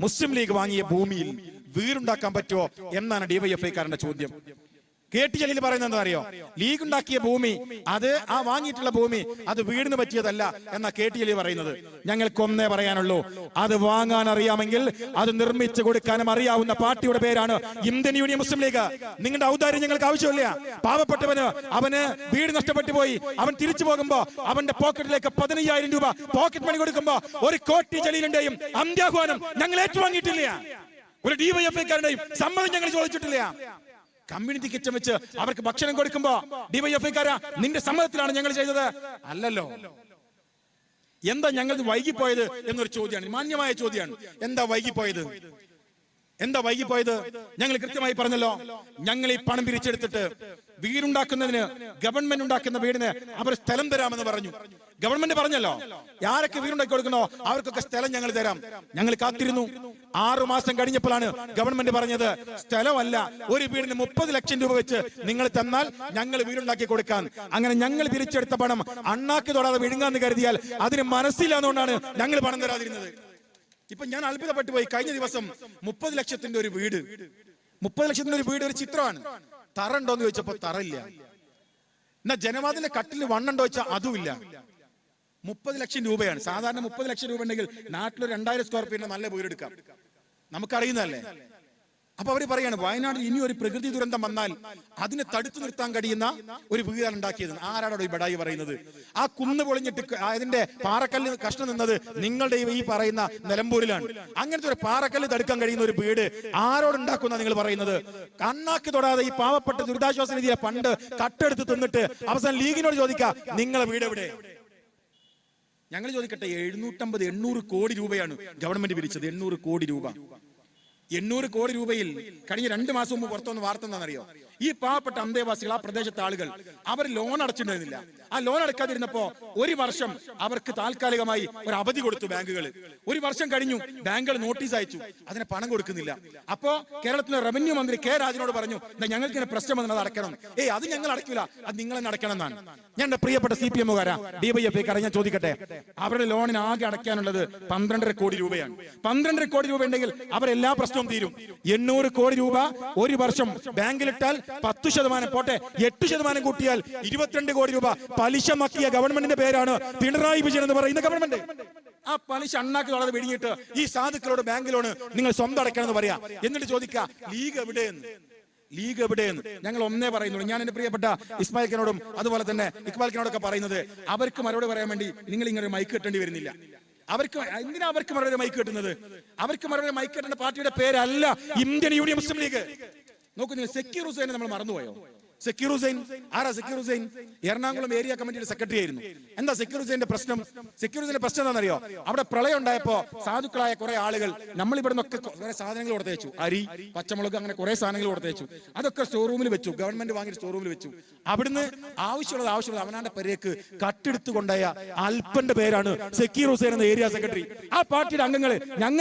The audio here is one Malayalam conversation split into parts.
മുസ്ലിം ലീഗ് വാങ്ങിയ ഭൂമിയിൽ വീടുണ്ടാക്കാൻ പറ്റുമോ എന്നാണ് ഡിവൈഎഫ്ഐക്കാരന്റെ ചോദ്യം. കെ ടി ജലീൽ പറയുന്നത് എന്താ അറിയോ? ലീഗ് ഉണ്ടാക്കിയ ഭൂമി അത് ആ വാങ്ങിയിട്ടുള്ള ഭൂമി അത് വീടിന് പറ്റിയതല്ല എന്ന കെ ടി ജലീൽ പറയുന്നത്. ഞങ്ങൾക്ക് ഒന്നേ പറയാനുള്ളൂ. അത് വാങ്ങാൻ അറിയാമെങ്കിൽ അത് നിർമ്മിച്ചു കൊടുക്കാനും അറിയാവുന്ന പാർട്ടിയുടെ പേരാണ് ഇന്ത്യൻ യൂണിയൻ മുസ്ലിം ലീഗ്. നിങ്ങളുടെ ഔദാര്യം ഞങ്ങൾക്ക് ആവശ്യമില്ല. പാവപ്പെട്ടവന് അവന് വീട് നഷ്ടപ്പെട്ടു പോയി. അവൻ തിരിച്ചു പോകുമ്പോ അവന്റെ പോക്കറ്റിലേക്ക് പതിനയ്യായിരം രൂപ പോക്കറ്റ് മണി കൊടുക്കുമ്പോ ഒരു കോട്ടി ജലീലിന്റെയും അന്ത്യാഹ്വാനം ഞങ്ങൾ ഏറ്റുവാങ്ങിയിട്ടില്ല. ഒരു ഡിവൈഎഫ്ഐക്കാരുടെയും സമ്മതം ഞങ്ങൾ ചോദിച്ചിട്ടില്ല. കമ്മ്യൂണിറ്റി കിച്ചൺ വെച്ച് അവർക്ക് ഭക്ഷണം കൊടുക്കുമ്പോ ഡിവൈഎഫ്ഐക്കാരാ നിന്റെ സമ്മതത്തിലാണ് ഞങ്ങൾ ചെയ്തത്. അല്ലല്ലോ. എന്താ ഞങ്ങൾ വൈകിപ്പോയത് എന്നൊരു ചോദ്യമാണ്. മാന്യമായ ചോദ്യമാണ്. എന്താ വൈകിപ്പോയത്? എന്താ വൈകിപ്പോയത്? ഞങ്ങൾ കൃത്യമായി പറഞ്ഞല്ലോ. ഞങ്ങൾ ഈ പണം പിരിച്ചെടുത്തിട്ട് വീടുണ്ടാക്കുന്നതിന് ഗവൺമെന്റ് ഉണ്ടാക്കുന്ന വീടിന് അവർ സ്ഥലം തരാമെന്ന് പറഞ്ഞു. ഗവൺമെന്റ് പറഞ്ഞല്ലോ ആരൊക്കെ വീടുണ്ടാക്കി കൊടുക്കണോ അവർക്കൊക്കെ സ്ഥലം ഞങ്ങൾ തരാം. ഞങ്ങൾ കാത്തിരുന്നു. ആറു മാസം കഴിഞ്ഞപ്പോഴാണ് ഗവൺമെന്റ് പറഞ്ഞത് സ്ഥലമല്ല ഒരു വീടിന് മുപ്പത് ലക്ഷം രൂപ വെച്ച് നിങ്ങൾ തന്നാൽ ഞങ്ങൾ വീടുണ്ടാക്കി കൊടുക്കാൻ. അങ്ങനെ ഞങ്ങൾ തിരിച്ചെടുത്ത പണം അണ്ണാക്കി തൊടാതെ വിഴുങ്ങാന്ന് കരുതിയാൽ അതിന് മനസ്സിലാന്നുകൊണ്ടാണ് ഞങ്ങൾ പണം തരാതിരുന്നത്. ഇപ്പൊ ഞാൻ അത്ഭുതപ്പെട്ടു പോയി കഴിഞ്ഞ ദിവസം മുപ്പത് ലക്ഷത്തിന്റെ ഒരു വീട്. മുപ്പത് ലക്ഷത്തിന്റെ ഒരു വീട് ഒരു ചിത്രമാണ്. തറ ഉണ്ടോന്ന് ചോദിച്ചപ്പോ തറയില്ല. എന്നാ ജനവാദിന്റെ കട്ടിൽ വണ്ണുണ്ടോ വെച്ചാൽ അതുമില്ല. മുപ്പത് ലക്ഷം രൂപയാണ്. സാധാരണ മുപ്പത് ലക്ഷം രൂപ ഉണ്ടെങ്കിൽ നാട്ടിൽ രണ്ടായിരം സ്ക്വയർ ഫീറ്റ് നല്ല വീട് എടുക്കാം നമുക്കറിയുന്നതല്ലേ? അപ്പൊ അവർ പറയാണ് വയനാട് ഇനി ഒരു പ്രകൃതി ദുരന്തം വന്നാൽ അതിനെ തടുത്തു നിർത്താൻ കഴിയുന്ന ഒരു വീടാണ് ഉണ്ടാക്കിയത് ആരാണോ ഈ ബടായി പറയുന്നത്? ആ കുന്ന് പൊളിഞ്ഞിട്ട് അതിന്റെ പാറക്കല്ല് കഷ്ണം നിന്നത് നിങ്ങളുടെ ഈ- പറയുന്ന നിലമ്പൂരിലാണ്. അങ്ങനത്തെ ഒരു പാറക്കല്ല് തടുക്കാൻ കഴിയുന്ന ഒരു വീട് ആരോടുണ്ടാക്കുന്ന നിങ്ങൾ പറയുന്നത്? കണ്ണാക്കി തൊടാതെ ഈ പാവപ്പെട്ട ദുരിതാശ്വാസ നിധിയിലെ പണ്ട് കട്ടെടുത്ത് തിന്നിട്ട് അവസാനം ലീഗിനോട് ചോദിക്കാം നിങ്ങളെ വീട് എവിടെ ഞങ്ങൾ ചോദിക്കട്ടെ എഴുന്നൂറ്റമ്പത് എണ്ണൂറ് കോടി രൂപയാണ് ഗവൺമെന്റ് പിരിച്ചത്. എണ്ണൂറ് കോടി രൂപ. എണ്ണൂറ് കോടി രൂപയിൽ കഴിഞ്ഞ രണ്ട് മാസം മുമ്പ് പുറത്തുനിന്ന് വാർത്ത എന്താണെന്നറിയോ? ഈ പാവപ്പെട്ട അന്തേവാസികൾ ആ പ്രദേശത്തെ ആളുകൾ അവർ ലോൺ അടച്ചിട്ടുണ്ടായിരുന്നില്ല. ആ ലോൺ അടക്കാതിരുന്നപ്പോ ഒരു വർഷം അവർക്ക് താൽക്കാലികമായി ഒരു അവധി കൊടുത്തു ബാങ്കുകൾ ഒരു വർഷം കഴിഞ്ഞു ബാങ്കുകൾ നോട്ടീസ് അയച്ചു. അതിന് പണം കൊടുക്കുന്നില്ല. അപ്പോ കേരളത്തിലെ റവന്യൂ മന്ത്രി കെ രാജനോട് പറഞ്ഞു "ദാ ഞങ്ങൾക്ക് ഇങ്ങനെ പ്രശ്നം വന്നത് അടക്കണം. ഏയ് അത് ഞങ്ങൾ അടക്കില്ല അത് നിങ്ങൾ തന്നെ അടക്കണം എന്നാണ്. ഞാൻ എന്റെ പ്രിയപ്പെട്ട സി പി എമ്മുകാരാ ഡിവൈഎഫ് ഞാൻ ചോദിക്കട്ടെ? അവരുടെ ലോണിന് ആകെ അടയ്ക്കാനുള്ളത് പന്ത്രണ്ടര കോടി രൂപയാണ്. പന്ത്രണ്ടര കോടി രൂപ ഉണ്ടെങ്കിൽ അവർ എല്ലാ പ്രശ്നവും തീരും. എണ്ണൂറ് കോടി രൂപ ഒരു വർഷം ബാങ്കിലിട്ടാൽ പത്തു ശതമാനം പോട്ടെ എട്ട് ശതമാനം കൂട്ടിയാൽ ഇരുപത്തിരണ്ട് കോടി രൂപ. പലിശ മക്കിയ ഗവൺമെന്റിന്റെ പേരാണ് പിണറായി വിജയൻ എന്ന് പറയുന്ന ഗവൺമെന്റ്. ആ പലിശ അണ്ണാക്കി വളരെ വിഴുങ്ങിയിട്ട് ഈ സാധുക്കളോട് ബാങ്ക് ലോണ് നിങ്ങൾ സ്വന്തം അടയ്ക്കണം എന്ന് പറയാ. എന്നിട്ട് ചോദിക്കുക ലീഗ് എവിടെയെന്ന്? ലീഗ് എവിടെയെന്ന്? ഞങ്ങൾ ഒന്നേ പറയുന്നുള്ളൂ. ഞാൻ എന്റെ പ്രിയപ്പെട്ട ഇസ്മായിലിനോടും അതുപോലെ തന്നെ ഇക്ബാൽക്കിനോടൊക്കെ പറയുന്നത് അവർക്ക് മറുപടി പറയാൻ വേണ്ടി നിങ്ങൾ ഇങ്ങനെ മൈക്ക് കിട്ടേണ്ടി വരുന്നില്ല. അവർക്ക് എന്തിനാ അവർക്ക് മറുപടി മൈക്ക് കിട്ടുന്നത് അവർക്ക് മറുപടി മൈക്ക് കിട്ടുന്ന പാർട്ടിയുടെ പേരല്ല ഇന്ത്യൻ യൂണിയൻ മുസ്ലിം ലീഗ്. നോക്കൂ നിങ്ങൾ സെക്യൂർ ഹുസൈനെ നമ്മൾ മറന്നുപോയോ? സെക്യൂർ ഹുസൈൻ ആരാ സെക്യൂർ ഹുസൈൻ എറണാകുളം ഏരിയ കമ്മിറ്റിയുടെ സെക്രട്ടറി ആയിരുന്നു. എന്താ സെക്യൂർ ഹുസൈന്റെ പ്രശ്നം? സെക്യൂർ ഹുസൈന്റെ പ്രശ്നം എന്താണെന്നറിയോ? അവിടെ പ്രളയം ഉണ്ടായപ്പോ സാധുക്കളായ കുറെ ആളുകൾ നമ്മൾ ഇവിടെ നിന്നൊക്കെ സാധനങ്ങൾ കൊടുത്തേച്ചു അരി പച്ചമുളക് അങ്ങനെ കുറെ സാധനങ്ങൾ കൊടുത്തേച്ചു അതൊക്കെ സ്റ്റോർ റൂമിൽ വെച്ചു. ഗവൺമെന്റ് വാങ്ങിയ സ്റ്റോർ റൂമിൽ വെച്ചു. അവിടുന്ന് ആവശ്യമുള്ളത് ആവശ്യമുള്ളത് അവനാന്റെ പേരേക്ക് കട്ടെടുത്ത് കൊണ്ടായ അൽപ്പന്റെ പേരാണ് സെക്യൂർ ഹുസൈൻ എന്ന ഏരിയ സെക്രട്ടറി ആ പാർട്ടിയുടെ അംഗങ്ങൾ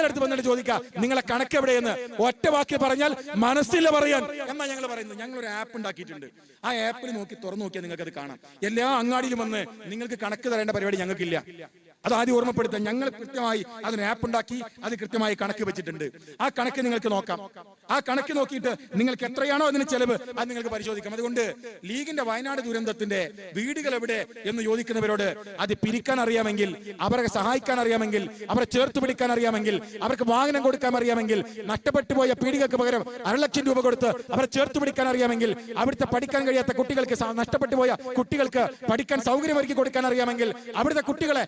അടുത്ത് വന്നിട്ട് ചോദിക്കുക നിങ്ങളെ കണക്ക് എവിടെയെന്ന് ഒറ്റ വാക്ക് പറഞ്ഞാൽ മനസ്സില്ല പറയാൻ എന്നാ ഞങ്ങൾ പറയുന്നത്? ഞങ്ങൾ ഒരു ആപ്പ് ഉണ്ടാക്കിയിട്ടുണ്ട്. ആ ആപ്പിൽ നോക്കി തുറന്നു നോക്കിയാൽ നിങ്ങൾക്ക് അത് കാണാം. എല്ലാ അങ്ങാടിയിലും വന്ന് നിങ്ങൾക്ക് കണക്ക് തരേണ്ട പരിപാടി ഞങ്ങൾക്കില്ല. അത് ആദ്യം ഓർമ്മപ്പെടുത്താം ഞങ്ങൾ കൃത്യമായി അതിന് ആപ്പ് ഉണ്ടാക്കി അത് കൃത്യമായി കണക്ക് വെച്ചിട്ടുണ്ട്. ആ കണക്ക് നിങ്ങൾക്ക് നോക്കാം. ആ കണക്ക് നോക്കിയിട്ട് നിങ്ങൾക്ക് എത്രയാണോ അതിന് ചെലവ് അത് നിങ്ങൾക്ക് പരിശോധിക്കാം. അതുകൊണ്ട് ലീഗിന്റെ വയനാട് ദുരന്തത്തിന്റെ വീടുകൾ എവിടെ എന്ന് ചോദിക്കുന്നവരോട് അത് പിരിക്കാൻ അറിയാമെങ്കിൽ അവരെ സഹായിക്കാൻ അറിയാമെങ്കിൽ അവരെ ചേർത്ത് പിടിക്കാൻ അറിയാമെങ്കിൽ അവർക്ക് വാഹനം കൊടുക്കാൻ അറിയാമെങ്കിൽ നഷ്ടപ്പെട്ടു പോയ പീഡികൾക്ക് പകരം അരലക്ഷം രൂപ കൊടുത്ത് അവരെ ചേർത്ത് പിടിക്കാൻ അറിയാമെങ്കിൽ അവിടുത്തെ പഠിക്കാൻ കഴിയാത്ത കുട്ടികൾക്ക് നഷ്ടപ്പെട്ടു പോയ കുട്ടികൾക്ക് പഠിക്കാൻ സൗകര്യം ഒരുക്കി കൊടുക്കാൻ അറിയാമെങ്കിൽ അവിടുത്തെ കുട്ടികളെ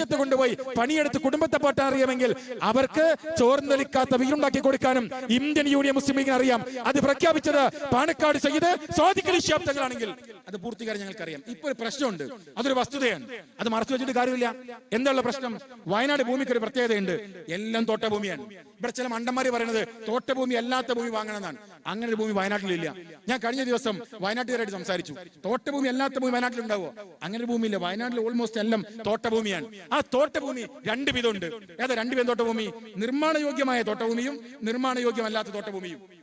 വിദേശത്ത് കൊണ്ടുപോയി പണിയെടുത്ത് കുടുംബത്തെ പാട്ട് അറിയാമെങ്കിൽ അവർക്ക് ചോർന്നലിക്കാത്ത വീടുണ്ടാക്കി കൊടുക്കാനും ഇന്ത്യൻ യൂണിയൻ മുസ്ലിം ലീഗിന് അറിയാം. അത് പ്രഖ്യാപിച്ചത് പാണക്കാട് ചെയ്ത് സ്വാദിഖലി അത് അത് പൂർത്തീകരിക്കാൻ ഞങ്ങൾക്കറിയാം. ഇപ്പൊ ഒരു പ്രശ്നമുണ്ട്. അതൊരു വസ്തുതയാണ്. അത് മറച്ചു വെച്ചിട്ട് കാര്യമില്ല. എന്നുള്ള പ്രശ്നം? വയനാട് ഭൂമിക്ക് ഒരു പ്രത്യേകതയുണ്ട്. എല്ലാം തോട്ടഭൂമിയാണ്. ഇവിടെ ചില മണ്ടന്മാര് പറയുന്നത് തോട്ടഭൂമി അല്ലാത്ത ഭൂമി വാങ്ങണമെന്നാണ്. അങ്ങനെ ഒരു ഭൂമി വയനാട്ടിലില്ല. ഞാൻ കഴിഞ്ഞ ദിവസം വയനാട്ടുകാരായിട്ട് സംസാരിച്ചു. തോട്ടഭൂമി അല്ലാത്ത ഭൂമി വയനാട്ടിൽ ഉണ്ടാവോ അങ്ങനെ ഒരു ഭൂമിയില്ല. വയനാട്ടിൽ ഓൾമോസ്റ്റ് എല്ലാം തോട്ടഭൂമിയാണ്. ആ തോട്ടഭൂമി രണ്ട് വിധമുണ്ട്. ഏതാ രണ്ട് വിധം തോട്ടഭൂമി? നിർമ്മാണ യോഗ്യമായ തോട്ടഭൂമിയും നിർമ്മാണ യോഗ്യമല്ലാത്ത തോട്ടഭൂമിയും.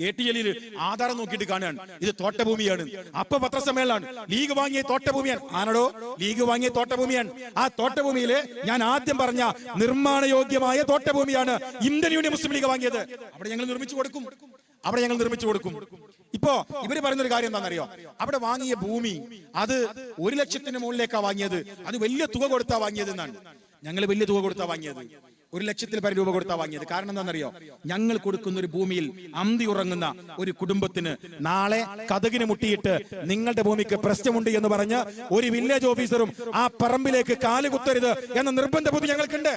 കെ ടി എല്ലിൽ ആധാരം നോക്കിയിട്ട് കാണുകയാണ്. ഇത് തോട്ടഭൂമിയാണ്. അപ്പൊ പത്രസമ്മേളനമാണ്. ലീഗ് വാങ്ങിയ തോട്ടഭൂമിയാണ്. ആണോ ലീഗ് വാങ്ങിയ തോട്ടഭൂമിയാണ്. ആ തോട്ടഭൂമിയിൽ ഞാൻ ആദ്യം പറഞ്ഞ നിർമ്മാണ യോഗ്യമായ തോട്ടഭൂമിയാണ് ഇന്ത്യൻ യൂണിയൻ മുസ്ലിം ലീഗ് വാങ്ങിയത്. അവിടെ ഞങ്ങൾ നിർമ്മിച്ചു കൊടുക്കും. അവിടെ ഞങ്ങൾ നിർമ്മിച്ചു കൊടുക്കും. ഇപ്പോ ഇവർ പറയുന്ന ഒരു കാര്യം എന്താണെന്നറിയോ? അവിടെ വാങ്ങിയ ഭൂമി അത് ഒരു ലക്ഷത്തിന് മുകളിലേക്കാ വാങ്ങിയത്. അത് വലിയ തുക കൊടുത്താ വാങ്ങിയത് എന്നാണ്. ഞങ്ങൾ വലിയ തുക കൊടുത്താ വാങ്ങിയത്. ഒരു ലക്ഷത്തിൽ പരം രൂപ കൊടുത്താ വാങ്ങിയത്. കാരണം എന്താണെന്നറിയോ? ഞങ്ങൾ കൊടുക്കുന്ന ഒരു ഭൂമിയിൽ അന്തി ഉറങ്ങുന്ന ഒരു കുടുംബത്തിന് നാളെ കഥകിന് മുട്ടിയിട്ട് നിങ്ങളുടെ ഭൂമിക്ക് പ്രശ്നമുണ്ട് എന്ന് പറഞ്ഞ് ഒരു വില്ലേജ് ഓഫീസറും ആ പറമ്പിലേക്ക് കാലുകുത്തരുത് എന്ന നിർബന്ധ ബുദ്ധി ഞങ്ങൾക്കുണ്ട്.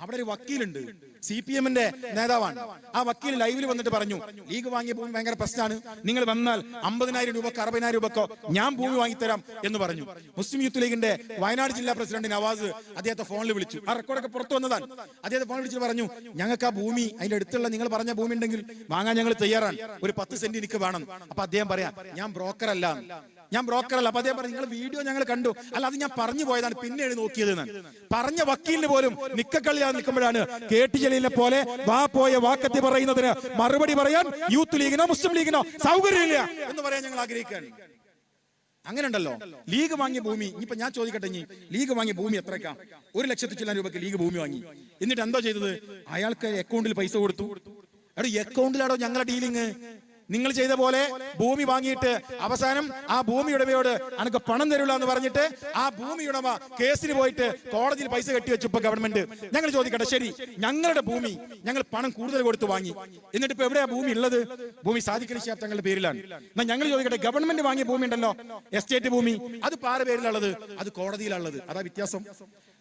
അവിടെ ഒരു വക്കീലുണ്ട്. സി പി എമ്മിന്റെ നേതാവാണ്. ആ വക്കീൽ ലൈവിൽ വന്നിട്ട് പറഞ്ഞു ലീഗ് വാങ്ങിയ ഭൂമി ഭയങ്കര പ്രശ്നമാണ്. നിങ്ങൾ വന്നാൽ അമ്പതിനായിരം രൂപക്കോ അറുപതിനായിരം രൂപക്കോ ഞാൻ ഭൂമി വാങ്ങിത്തരാം എന്ന് പറഞ്ഞു. മുസ്ലിം യൂത്ത് ലീഗിന്റെ വയനാട് ജില്ലാ പ്രസിഡന്റ് നവാസ് അദ്ദേഹത്തെ ഫോണിൽ വിളിച്ചു. ആ റെക്കോർഡൊക്കെ പുറത്തു വന്നതാണ്. അദ്ദേഹത്തെ ഫോൺ വിളിച്ചിട്ട് പറഞ്ഞു ഞങ്ങൾക്ക് ആ ഭൂമി അതിന്റെ അടുത്തുള്ള നിങ്ങൾ പറഞ്ഞ ഭൂമി ഉണ്ടെങ്കിൽ വാങ്ങാൻ ഞങ്ങൾ തയ്യാറാണ്. ഒരു പത്ത് സെന്റ് എനിക്ക് വേണം. അപ്പൊ അദ്ദേഹം പറയാം ഞാൻ ബ്രോക്കർ അല്ല. ഞാൻ ബ്രോക്കർ അല്ല. അപ്പൊ അതേ പറഞ്ഞു നിങ്ങൾ വീഡിയോ ഞങ്ങൾ കണ്ടു. അല്ല അത് ഞാൻ പറഞ്ഞു പോയതാണ്. പിന്നെയാണ് നോക്കിയത് എന്ന് പറഞ്ഞ വക്കീലിന് പോലും നിക്കക്കളിയാതെ നിൽക്കുമ്പോഴാണ് കെ ടി ജലീലിനെ പോലെ വാ പോയ വാക്കത്തി പറയുന്നതിന് മറുപടി പറയാൻ യൂത്ത് ലീഗിനോ മുസ്ലിം ലീഗിനോ സൗകര്യമില്ല എന്ന് പറയാൻ ഞങ്ങൾ ആഗ്രഹിക്കുകയാണ്. അങ്ങനെ ഉണ്ടല്ലോ ലീഗ് വാങ്ങിയ ഭൂമി ഇനിയിപ്പോ ഞാൻ ചോദിക്കട്ടെ ഇനി. ലീഗ് വാങ്ങിയ ഭൂമി എത്രക്കാ? ഒരു ലക്ഷത്തി ചില്ലാൻ രൂപയ്ക്ക് ലീഗ് ഭൂമി വാങ്ങി. എന്നിട്ട് എന്തോ ചെയ്തത്? അയാൾക്ക് അക്കൗണ്ടിൽ പൈസ കൊടുത്തു. അവിടെ അക്കൗണ്ടിലാണോ ഞങ്ങളുടെ ഡീലിങ് നിങ്ങൾ ചെയ്ത പോലെ ഭൂമി വാങ്ങിയിട്ട് അവസാനം ആ ഭൂമി ഉടമയോട് അനക്ക് പണം തരില്ല എന്ന് പറഞ്ഞിട്ട് ആ ഭൂമി ഉടമ കേസിന് പോയിട്ട് കോടതിയിൽ പൈസ കെട്ടിവെച്ചു ഇപ്പൊ ഗവൺമെന്റ് ഞങ്ങൾ ചോദിക്കട്ടെ ശരി ഞങ്ങളുടെ ഭൂമി ഞങ്ങൾ പണം കൂടുതൽ കൊടുത്ത് വാങ്ങി. എന്നിട്ട് ഇപ്പൊ എവിടെയാ ഭൂമി ഉള്ളത്? ഭൂമി സാധിക്കുന്ന ശാസ്ത്രങ്ങളുടെ പേരിലാണ്. എന്നാൽ ഞങ്ങൾ ചോദിക്കട്ടെ ഗവൺമെന്റ് വാങ്ങിയ ഭൂമി ഉണ്ടല്ലോ എസ്റ്റേറ്റ് ഭൂമി. അത് പാര പേരിലുള്ളത് അത് കോടതിയിലുള്ളത് അതാ വ്യത്യാസം.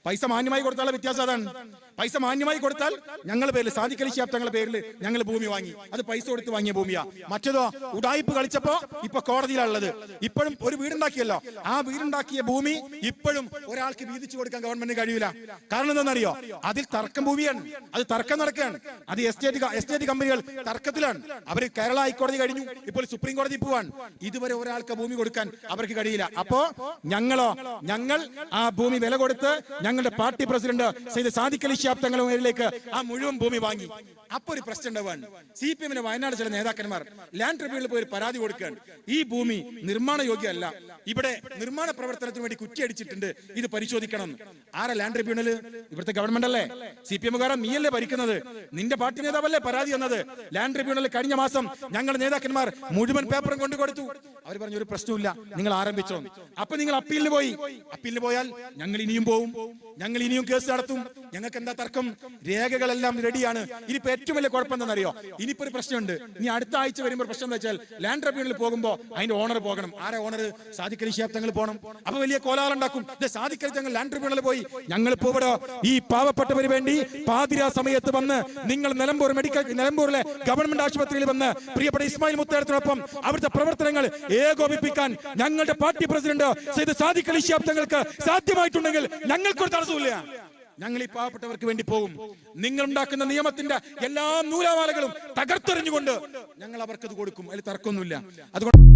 പൈസ മാന്യമായി കൊടുത്താലുള്ള വ്യത്യാസം അതാണ്. പൈസ മാന്യമായി കൊടുത്താൽ ഞങ്ങളുടെ പേരിൽ സാധിക്കലി തങ്ങളുടെ പേരിൽ ഞങ്ങൾ ഭൂമി വാങ്ങി. അത് പൈസ കൊടുത്ത് വാങ്ങിയ ഭൂമിയാ. മറ്റേതോ ഉടായ്പ് കളിച്ചപ്പോ ഇപ്പൊ കോടതിയിലുള്ളത് ഇപ്പോഴും ഒരു വീടുണ്ടാക്കിയല്ലോ. ആ വീടുണ്ടാക്കിയ ഭൂമി ഇപ്പോഴും ഒരാൾക്ക് വീതിച്ചു കൊടുക്കാൻ ഗവൺമെന്റ് കഴിയില്ല കാരണം എന്താണെന്നറിയോ? അതിൽ തർക്കം ഭൂമിയാണ്. അത് തർക്കം നടക്കുകയാണ്. അത് എസ്റ്റേറ്റ് എസ്റ്റേറ്റ് കമ്പനികൾ തർക്കത്തിലാണ്. അവർ കേരള ഹൈക്കോടതി കഴിഞ്ഞു. ഇപ്പോൾ സുപ്രീം കോടതി പോവാണ്. ഇതുവരെ ഒരാൾക്ക് ഭൂമി കൊടുക്കാൻ അവർക്ക് കഴിയില്ല. അപ്പോ ഞങ്ങളോ ഞങ്ങൾ ആ ഭൂമി വില കൊടുത്ത് ഞങ്ങളുടെ പാർട്ടി പ്രസിഡന്റ് ചെയ്ത് സാദിഖലി ഷിഹാബ് തങ്ങളുടെ പേരിലേക്ക് ആ മുഴുവൻ ഭൂമി വാങ്ങി. അപ്പൊ ഒരു പ്രശ്നം ഉണ്ടാവാൻ സി പി എമ്മിന് വയനാട് ചില നേതാക്കന്മാർ ലാൻഡ് ട്രിബ്യൂണലിൽ പോയി ഒരു പരാതി കൊടുക്കുകയാണ്. ഈ ഭൂമി നിർമ്മാണ യോഗ്യമല്ല. ഇവിടെ നിർമ്മാണ പ്രവർത്തനത്തിന് വേണ്ടി കുറ്റിയടിച്ചിട്ടുണ്ട്. ഇത് പരിശോധിക്കണം. ആരാ ലാൻഡ് ട്രിബ്യൂണൽ ഇവിടുത്തെ ഗവൺമെന്റ് അല്ലേ? സി പി എമ്മുകാരൻ നീയല്ലേ ഭരിക്കുന്നത്? നിന്റെ പാർട്ടി നേതാവല്ലേ പരാതി എന്നത് ലാൻഡ് ട്രിബ്യൂണൽ കഴിഞ്ഞ മാസം ഞങ്ങൾ നേതാക്കന്മാർ മുഴുവൻ പേപ്പറും കൊണ്ടു കൊടുത്തു. അവർ പറഞ്ഞു ഒരു പ്രശ്നമില്ല നിങ്ങൾ ആരംഭിച്ചോ. അപ്പൊ നിങ്ങൾ അപ്പീലിന് പോയി. അപ്പീലിന് പോയാൽ ഞങ്ങൾ ഇനിയും പോവും. ഞങ്ങൾ ഇനിയും കേസ് നടത്തും. ഞങ്ങൾക്ക് എന്താ തർക്കം? രേഖകളെല്ലാം റെഡിയാണ്. ഇനിയിപ്പോ ഏറ്റവും വലിയ കുഴപ്പം എന്താണെന്നറിയോ ഇനിയിപ്പോ ഒരു പ്രശ്നമുണ്ട്. ഇനി അടുത്ത ആഴ്ച വരുമ്പോൾ പ്രശ്നം എന്താ വെച്ചാൽ ലാൻഡ് ട്രിബ്യൂണലിൽ പോകുമ്പോൾ അതിന്റെ ഓണർ പോകണം. ആരെ ഓണർ ഷിഹാബ് തങ്ങൾ പോകണം അപ്പൊ വലിയ കോലാഹലം ഉണ്ടാക്കും. സാദിഖലി തങ്ങൾ ലാൻഡ് ട്രിബ്യൂണലിൽ പോയി. ഞങ്ങൾ പോവടോ ഈ പാവപ്പെട്ടവര് വേണ്ടി പാതിര സമയത്ത് വന്ന് നിങ്ങൾ നിലമ്പൂർ മെഡിക്കൽ നിലമ്പൂരിലെ ഗവൺമെന്റ് ആശുപത്രിയിൽ വന്ന് പ്രിയപ്പെട്ട ഇസ്മായിൽ മുത്തേടത്തിനൊപ്പം അവിടുത്തെ പ്രവർത്തനങ്ങൾ ഏകോപിപ്പിക്കാൻ ഞങ്ങളുടെ പാർട്ടി പ്രസിഡന്റ് ഷിഹാബ് തങ്ങൾക്ക് സാധ്യമായിട്ടുണ്ടെങ്കിൽ ഞങ്ങൾക്കൊരു തടസ്സമില്ല ഞങ്ങൾ ഈ പാവപ്പെട്ടവർക്ക് വേണ്ടി പോകും. നിങ്ങൾ ഉണ്ടാക്കുന്ന നിയമത്തിന്റെ എല്ലാ നൂലാമാലകളും തകർത്തെറിഞ്ഞുകൊണ്ട് ഞങ്ങൾ അവർക്കത് കൊടുക്കും. അതിൽ തർക്കമൊന്നുമില്ല. അതുകൊണ്ട്